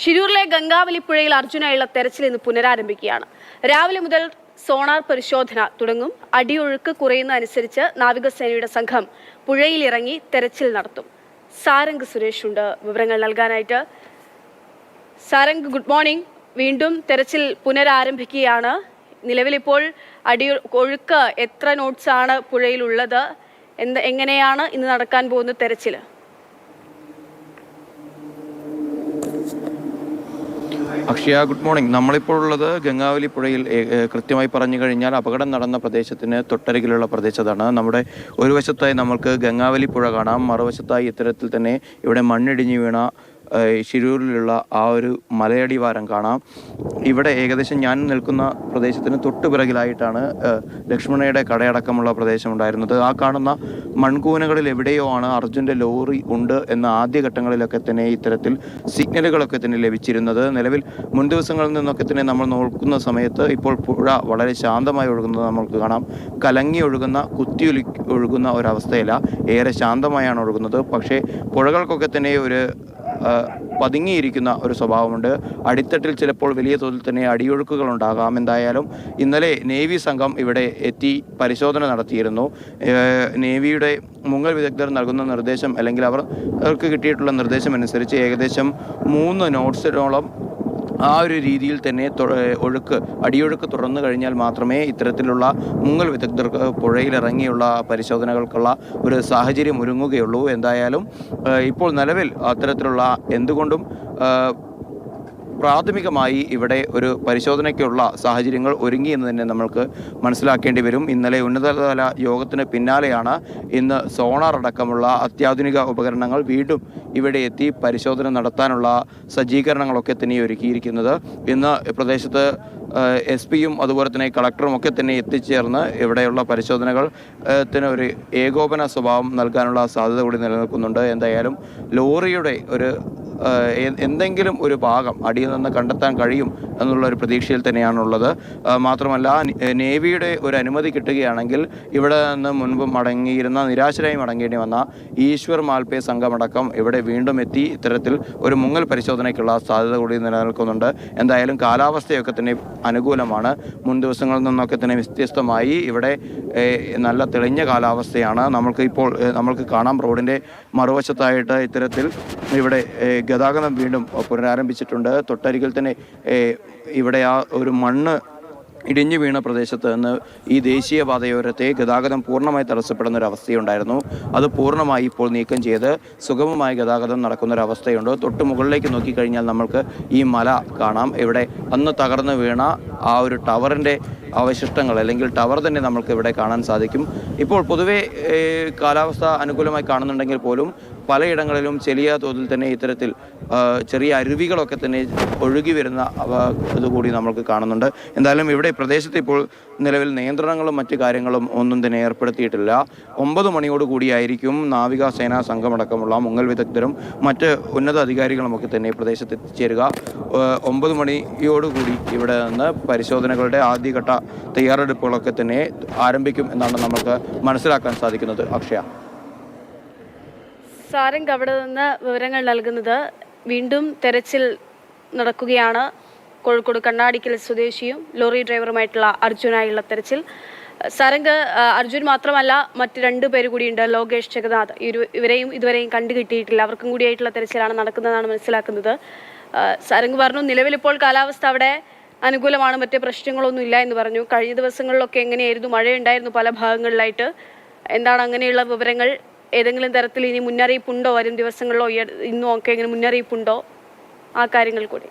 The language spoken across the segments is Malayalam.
ഷിരൂരിലെ ഗംഗാവലി പുഴയിൽ അർജുനായുള്ള തെരച്ചിൽ ഇന്ന് പുനരാരംഭിക്കുകയാണ്. രാവിലെ മുതൽ സോണാർ പരിശോധന തുടങ്ങും. അടിയൊഴുക്ക് കുറയുന്ന അനുസരിച്ച് നാവികസേനയുടെ സംഘം പുഴയിലിറങ്ങി തെരച്ചിൽ നടത്തും. സാരംഗ് സുരേഷ് ഉണ്ട്. വിവരങ്ങൾ നൽകാനായിട്ട്. Sarang good morning. വീണ്ടും തെരച്ചിൽ പുനരാരംഭിക്കുകയാണ്. നിലവിലിപ്പോൾ അടി ഒഴുക്ക് എത്ര നോട്ട്സാണ് പുഴയിലുള്ളത്? എന്ത് എങ്ങനെയാണ് ഇന്ന് നടക്കാൻ പോകുന്ന തെരച്ചിൽ അക്ഷയ ഗുഡ് മോർണിംഗ്. നമ്മളിപ്പോൾ ഉള്ളത് ഗംഗാവലി പുഴയിൽ കൃത്യമായി പറഞ്ഞു കഴിഞ്ഞാൽ അപകടം നടന്ന പ്രദേശത്തിന് തൊട്ടരികിലുള്ള പ്രദേശത്താണ്. നമ്മുടെ ഒരു വശത്തായി നമ്മൾക്ക് ഗംഗാവലി പുഴ കാണാം മറുവശത്തായി ഇത്തരത്തിൽ തന്നെ ഇവിടെ മണ്ണിടിഞ്ഞു വീണ ശിരൂരിലുള്ള ആ ഒരു മലയടിവാരം കാണാം. ഇവിടെ ഏകദേശം ഞാൻ നിൽക്കുന്ന പ്രദേശത്തിന് തൊട്ടു പിറകിലായിട്ടാണ് ലക്ഷ്മണയുടെ കടയടക്കമുള്ള പ്രദേശം ഉണ്ടായിരുന്നത് ആ കാണുന്ന മൺകൂനകളിൽ എവിടെയോ ആണ് അർജുന്റെ ലോറി ഉണ്ട് എന്ന ആദ്യഘട്ടങ്ങളിലൊക്കെ തന്നെ ഇത്തരത്തിൽ സിഗ്നലുകളൊക്കെ തന്നെ ലഭിച്ചിരുന്നത്. നിലവിൽ മുൻ ദിവസങ്ങളിൽ നിന്നൊക്കെ തന്നെ നമ്മൾ നോക്കുന്ന സമയത്ത് ഇപ്പോൾ പുഴ വളരെ ശാന്തമായി ഒഴുകുന്നത് നമുക്ക് കാണാം. കലങ്ങി ഒഴുകുന്ന കുത്തിയൊലി ഒഴുകുന്ന ഒരവസ്ഥയില്ല ഏറെ ശാന്തമായാണ് ഒഴുകുന്നത്. പക്ഷേ പുഴകൾക്കൊക്കെ തന്നെ ഒരു പതുങ്ങിയിരിക്കുന്ന ഒരു സ്വഭാവമുണ്ട്. അടിത്തട്ടിൽ ചിലപ്പോൾ വലിയ തോതിൽ തന്നെ അടിയൊഴുക്കുകൾ ഉണ്ടാകാം എന്തായാലും ഇന്നലെ നേവി സംഘം ഇവിടെ എത്തി പരിശോധന നടത്തിയിരുന്നു. നേവിയുടെ മുങ്ങൽ വിദഗ്ധർ നൽകുന്ന നിർദ്ദേശം അല്ലെങ്കിൽ അവർ അവർക്ക് കിട്ടിയിട്ടുള്ള നിർദ്ദേശം അനുസരിച്ച് ഏകദേശം മൂന്ന് നോട്ട്സിനോളം ആ ഒരു രീതിയിൽ തന്നെ ഒഴുക്ക് അടിയൊഴുക്ക് തുറന്നു കഴിഞ്ഞാൽ മാത്രമേ ഇത്തരത്തിലുള്ള മുങ്ങൽ വിദഗ്ധർക്ക് പുഴയിലിറങ്ങിയുള്ള പരിശോധനകൾക്കുള്ള ഒരു സാഹചര്യം ഒരുങ്ങുകയുള്ളൂ. എന്തായാലും ഇപ്പോൾ നിലവിൽ അത്തരത്തിലുള്ള എന്തുകൊണ്ടും പ്രാഥമികമായി ഇവിടെ ഒരു പരിശോധനയ്ക്കുള്ള സാഹചര്യങ്ങൾ ഒരുങ്ങി എന്ന് തന്നെ നമ്മൾക്ക് മനസ്സിലാക്കേണ്ടി വരും. ഇന്നലെ ഉന്നതതല യോഗത്തിന് പിന്നാലെയാണ് ഇന്ന് സോണാർ അടക്കമുള്ള അത്യാധുനിക ഉപകരണങ്ങൾ വീണ്ടും ഇവിടെ എത്തി പരിശോധന നടത്താനുള്ള സജ്ജീകരണങ്ങളൊക്കെ തന്നെ ഒരുക്കിയിരിക്കുന്നത്. ഇന്ന് പ്രദേശത്ത് എസ് പിയും അതുപോലെ തന്നെ കളക്ടറും ഒക്കെ തന്നെ എത്തിച്ചേർന്ന് ഇവിടെയുള്ള പരിശോധനകൾ ത്തിന് ഒരു ഏകോപന സ്വഭാവം നൽകാനുള്ള സാധ്യത കൂടി നിലനിൽക്കുന്നുണ്ട്. എന്തായാലും ലോറിയുടെ ഒരു എന്തെങ്കിലും ഒരു ഭാഗം അടിയിൽ നിന്ന് കണ്ടെത്താൻ കഴിയും എന്നുള്ള ഒരു പ്രതീക്ഷയിൽ തന്നെയാണുള്ളത്. മാത്രമല്ല നേവിയുടെ ഒരു അനുമതി കിട്ടുകയാണെങ്കിൽ ഇവിടെ നിന്ന് മുൻപ് മടങ്ങിയിരുന്ന നിരാശരായി മടങ്ങേണ്ടി വന്ന ഈശ്വർ മാൽപേ സംഘമടക്കം ഇവിടെ വീണ്ടും എത്തി ഇത്തരത്തിൽ ഒരു മുങ്ങൽ പരിശോധനയ്ക്കുള്ള സാധ്യത കൂടി നിലനിൽക്കുന്നുണ്ട്. എന്തായാലും കാലാവസ്ഥയൊക്കെ തന്നെ അനുകൂലമാണ്. മുൻ ദിവസങ്ങളിൽ നിന്നൊക്കെ തന്നെ വ്യത്യസ്തമായി ഇവിടെ നല്ല തെളിഞ്ഞ കാലാവസ്ഥയാണ്. നമ്മൾക്ക് ഇപ്പോൾ നമ്മൾക്ക് കാണാം റോഡിന്റെ മറുവശത്തായിട്ട് ഇത്തരത്തിൽ ഇവിടെ ഗതാഗതം വീണ്ടും പുനരാരംഭിച്ചിട്ടുണ്ട്. തൊട്ടരികിൽ തന്നെ ഇവിടെ ആ ഒരു മണ്ണ് ഇടിഞ്ഞു വീണ പ്രദേശത്ത് നിന്ന് ഈ ദേശീയപാതയോരത്തെ ഗതാഗതം പൂർണമായി തടസ്സപ്പെടുന്ന ഒരു അവസ്ഥയുണ്ടായിരുന്നു. അത് പൂർണമായി ഇപ്പോൾ നീക്കം ചെയ്ത് സുഗമമായി ഗതാഗതം നടക്കുന്ന ഒരു അവസ്ഥയുണ്ട്. തൊട്ട് മുകളിലേക്ക് നോക്കിക്കഴിഞ്ഞാൽ നമ്മൾക്ക് ഈ മല കാണാം. ഇവിടെ അന്ന് തകർന്നു വീണ ആ ഒരു ടവറിന്റെ അവശിഷ്ടങ്ങൾ അല്ലെങ്കിൽ ടവർ തന്നെ നമുക്ക് ഇവിടെ കാണാൻ സാധിക്കും. ഇപ്പോൾ പൊതുവേ കാലാവസ്ഥ അനുകൂലമായി കാണുന്നുണ്ടെങ്കിൽ പോലും പലയിടങ്ങളിലും ചെറിയ തോതിൽ തന്നെ ഇത്തരത്തിൽ ചെറിയ അരുവികളൊക്കെ തന്നെ ഒഴുകി വരുന്ന ഇതുകൂടി നമ്മൾക്ക് കാണുന്നുണ്ട്. എന്തായാലും ഇവിടെ പ്രദേശത്ത് ഇപ്പോൾ നിലവിൽ നിയന്ത്രണങ്ങളും മറ്റു കാര്യങ്ങളും ഒന്നും തന്നെ ഏർപ്പെടുത്തിയിട്ടില്ല. ഒമ്പത് മണിയോട് കൂടിയായിരിക്കും നാവിക സേനാ സംഘമടക്കമുള്ള മുങ്ങൽ വിദഗ്ധരും മറ്റ് ഉന്നത അധികാരികളുമൊക്കെ തന്നെ പ്രദേശത്ത് എത്തിച്ചേരുക ഒമ്പത് മണിയോടുകൂടി ഇവിടെ നിന്ന് പരിശോധനകളുടെ ആദ്യഘട്ട തയ്യാറെടുപ്പുകളൊക്കെ തന്നെ ആരംഭിക്കും എന്നാണ് നമുക്ക് മനസ്സിലാക്കാൻ സാധിക്കുന്നത്. അക്ഷയ. സാരംഗ് അവിടെ നിന്ന് വിവരങ്ങൾ നൽകുന്നത് വീണ്ടും തെരച്ചിൽ നടക്കുകയാണ്. കോഴിക്കോട് കണ്ണാടിക്കൽ സ്വദേശിയും ലോറി ഡ്രൈവറുമായിട്ടുള്ള അർജുനായുള്ള തെരച്ചിൽ. സാരംഗ് അർജുൻ മാത്രമല്ല മറ്റ് രണ്ടു പേര് കൂടിയുണ്ട്. ലോകേഷ് ജഗന്നാഥ്. ഇരു ഇവരെയും ഇതുവരെയും കണ്ടു കിട്ടിയിട്ടില്ല അവർക്കും കൂടിയായിട്ടുള്ള തെരച്ചിലാണ് നടക്കുന്നതെന്നാണ് മനസ്സിലാക്കുന്നത്. സാരംഗ് പറഞ്ഞു നിലവിലിപ്പോൾ കാലാവസ്ഥ അവിടെ അനുകൂലമാണ്. മറ്റേ പ്രശ്നങ്ങളൊന്നും ഇല്ല എന്ന് പറഞ്ഞു. കഴിഞ്ഞ ദിവസങ്ങളിലൊക്കെ എങ്ങനെയായിരുന്നു? മഴയുണ്ടായിരുന്നു പല ഭാഗങ്ങളിലായിട്ട്. എന്താണ് അങ്ങനെയുള്ള വിവരങ്ങൾ? ഏതെങ്കിലും തരത്തിൽ ഇനി മുന്നറിയിപ്പുണ്ടോ? വരും ദിവസങ്ങളിലോ ഇന്നും ഒക്കെ ഇങ്ങനെ മുന്നറിയിപ്പുണ്ടോ? ആ കാര്യങ്ങൾ കൂടി.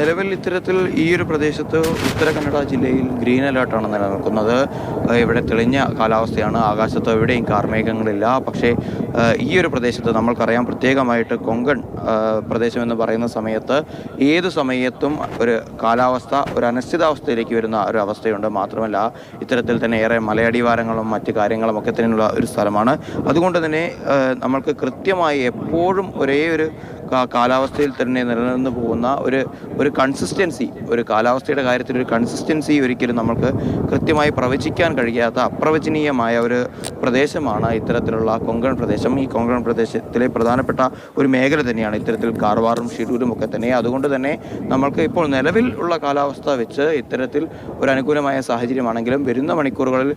നിലവിൽ ഇത്തരത്തിൽ ഈ ഒരു പ്രദേശത്ത് ഉത്തര കന്നഡ ജില്ലയിൽ ഗ്രീൻ അലേർട്ടാണ് നിലനിൽക്കുന്നത്. ഇവിടെ തെളിഞ്ഞ കാലാവസ്ഥയാണ്. ആകാശത്ത് എവിടെയും കാർമേഘങ്ങളില്ല. പക്ഷേ ഈ ഒരു പ്രദേശത്ത് നമ്മൾക്കറിയാം പ്രത്യേകമായിട്ട് കൊങ്കൺ പ്രദേശം എന്ന് പറയുന്ന സമയത്ത് ഏത് സമയത്തും ഒരു കാലാവസ്ഥ ഒരു അനിശ്ചിതാവസ്ഥയിലേക്ക് വരുന്ന ഒരു അവസ്ഥയുണ്ട്. മാത്രമല്ല ഇത്തരത്തിൽ തന്നെ ഏറെ മലയടിവാരങ്ങളും മറ്റു കാര്യങ്ങളും ഒക്കെ തന്നെയുള്ള ഒരു സ്ഥലമാണ്. അതുകൊണ്ട് തന്നെ നമ്മൾക്ക് കൃത്യമായി എപ്പോഴും ഒരേ ഒരു കാലാവസ്ഥയിൽ തന്നെ നിലനിന്ന് പോകുന്ന ഒരു ഒരു കൺസിസ്റ്റൻസി ഒരു കാലാവസ്ഥയുടെ കാര്യത്തിൽ ഒരു കൺസിസ്റ്റൻസി ഒരിക്കലും നമുക്ക് കൃത്യമായി പ്രവചിക്കാൻ കഴിയാത്ത അപ്രവചനീയമായ ഒരു പ്രദേശമാണ് ഇത്തരത്തിലുള്ള കൊങ്കൺ പ്രദേശം. ഈ കൊങ്കൺ പ്രദേശത്തിലെ പ്രധാനപ്പെട്ട ഒരു മേഖല തന്നെയാണ് ഇത്തരത്തിൽ കാർവാറും ഷിരൂരും ഒക്കെ തന്നെ. അതുകൊണ്ട് തന്നെ നമ്മൾക്ക് ഇപ്പോൾ നിലവിൽ ഉള്ള കാലാവസ്ഥ വെച്ച് ഇത്തരത്തിൽ ഒരു അനുകൂലമായ സാഹചര്യമാണെങ്കിലും വരുന്ന മണിക്കൂറുകളിൽ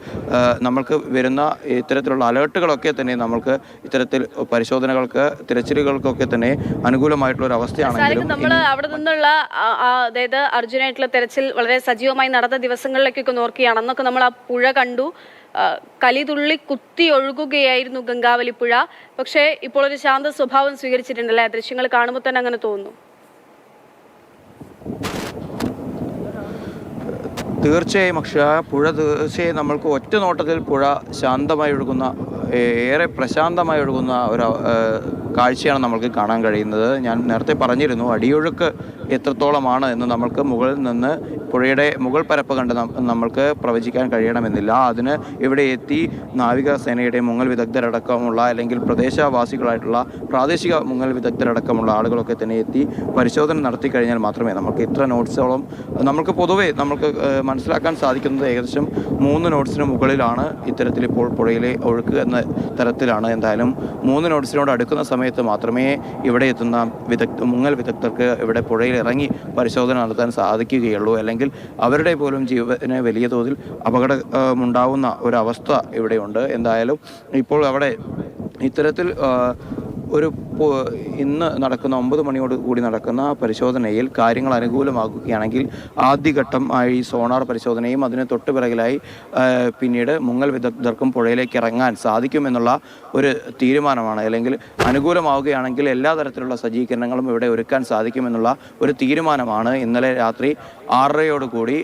നമ്മൾക്ക് വരുന്ന ഇത്തരത്തിലുള്ള അലേർട്ടുകളൊക്കെ തന്നെ നമ്മൾക്ക് ഇത്തരത്തിൽ പരിശോധനകൾക്ക് തിരച്ചിലുകൾക്കൊക്കെ തന്നെ അനുകൂലമായിട്ടുള്ള ഒരു അവസ്ഥയാണ് അവസ്ഥയാണെങ്കിലും നമ്മൾ അവിടെ നിന്നുള്ള ആ, അതായത് അർജുനായിട്ടുള്ള തെരച്ചിൽ വളരെ സജീവമായി നടന്ന ദിവസങ്ങളിലേക്കൊക്കെ നോക്കുകയാണ് അന്നൊക്കെ നമ്മൾ ആ പുഴ കണ്ടു. കലിതുള്ളി കുത്തി ഒഴുകുകയായിരുന്നു ഗംഗാവലി പുഴ. പക്ഷേ ഇപ്പോൾ ഒരു ശാന്ത സ്വഭാവം സ്വീകരിച്ചിട്ടുണ്ടല്ലേ ദൃശ്യങ്ങൾ കാണുമ്പോൾ തന്നെ അങ്ങനെ തോന്നുന്നു തീർച്ചയായും അക്ഷയ പുഴ തീർച്ചയായും നമ്മൾക്ക് ഒറ്റ നോട്ടത്തിൽ പുഴ ശാന്തമായി ഒഴുകുന്ന ഏറെ പ്രശാന്തമായി ഒഴുകുന്ന ഒരു കാഴ്ചയാണ് നമ്മൾക്ക് കാണാൻ കഴിയുന്നത്. ഞാൻ നേരത്തെ പറഞ്ഞിരുന്നു അടിയൊഴുക്ക് എത്രത്തോളമാണ് എന്ന് നമ്മൾക്ക് മുകളിൽ നിന്ന് പുഴയുടെ മുകൾ പരപ്പ് കണ്ട് നമ്മൾക്ക് പ്രവചിക്കാൻ കഴിയണമെന്നില്ല. അതിന് ഇവിടെ എത്തി നാവികസേനയുടെ മുങ്ങൽ വിദഗ്ധരടക്കമുള്ള അല്ലെങ്കിൽ പ്രദേശവാസികളായിട്ടുള്ള പ്രാദേശിക മുങ്ങൽ വിദഗ്ധരടക്കമുള്ള ആളുകളൊക്കെ തന്നെ എത്തി പരിശോധന നടത്തി കഴിഞ്ഞാൽ മാത്രമേ നമുക്ക് ഇത്ര നോട്ട്സോളം നമുക്ക് പൊതുവേ നമുക്ക് മനസ്സിലാക്കാൻ സാധിക്കുന്നത് ഏകദേശം മൂന്ന് നോട്ട്സിന് മുകളിലാണ് ഇത്തരത്തിൽ ഇപ്പോൾ പുഴയിലെ ഒഴുക്ക് എന്ന തരത്തിലാണ്. എന്തായാലും മൂന്ന് നോട്ട്സിനോട് അടുക്കുന്ന സമയത്ത് മാത്രമേ ഇവിടെ എത്തുന്ന വിദഗ്ധ മുങ്ങൽ വിദഗ്ധർക്ക് ഇവിടെ പുഴയിൽ ഇറങ്ങി പരിശോധന നടത്താൻ സാധിക്കുകയുള്ളൂ. അല്ലെങ്കിൽ അവരുടെ പോലും ജീവന് വലിയ തോതിൽ അപകടമുണ്ടാവുന്ന ഒരവസ്ഥ ഇവിടെയുണ്ട്. എന്തായാലും ഇപ്പോൾ അവിടെ ഇത്തരത്തിൽ ഒരു ഇന്ന് നടക്കുന്ന ഒമ്പത് മണിയോട് കൂടി നടക്കുന്ന പരിശോധനയിൽ കാര്യങ്ങൾ അനുകൂലമാക്കുകയാണെങ്കിൽ ആദ്യഘട്ടം ആയി സോണാർ പരിശോധനയും അതിന് തൊട്ട് പിറകിലായി പിന്നീട് മുങ്ങൽ വിദഗ്ധർക്കും പുഴയിലേക്ക് ഇറങ്ങാൻ സാധിക്കുമെന്നുള്ള ഒരു തീരുമാനമാണ്. അല്ലെങ്കിൽ അനുകൂലമാവുകയാണെങ്കിൽ എല്ലാ തരത്തിലുള്ള സജ്ജീകരണങ്ങളും ഇവിടെ ഒരുക്കാൻ സാധിക്കുമെന്നുള്ള ഒരു തീരുമാനമാണ്. ഇന്നലെ രാത്രി ആറരയോടുകൂടി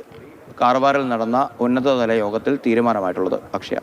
കാർവാറിൽ നടന്ന ഉന്നതതല യോഗത്തിൽ തീരുമാനമായിട്ടുള്ളത്. അക്ഷയ.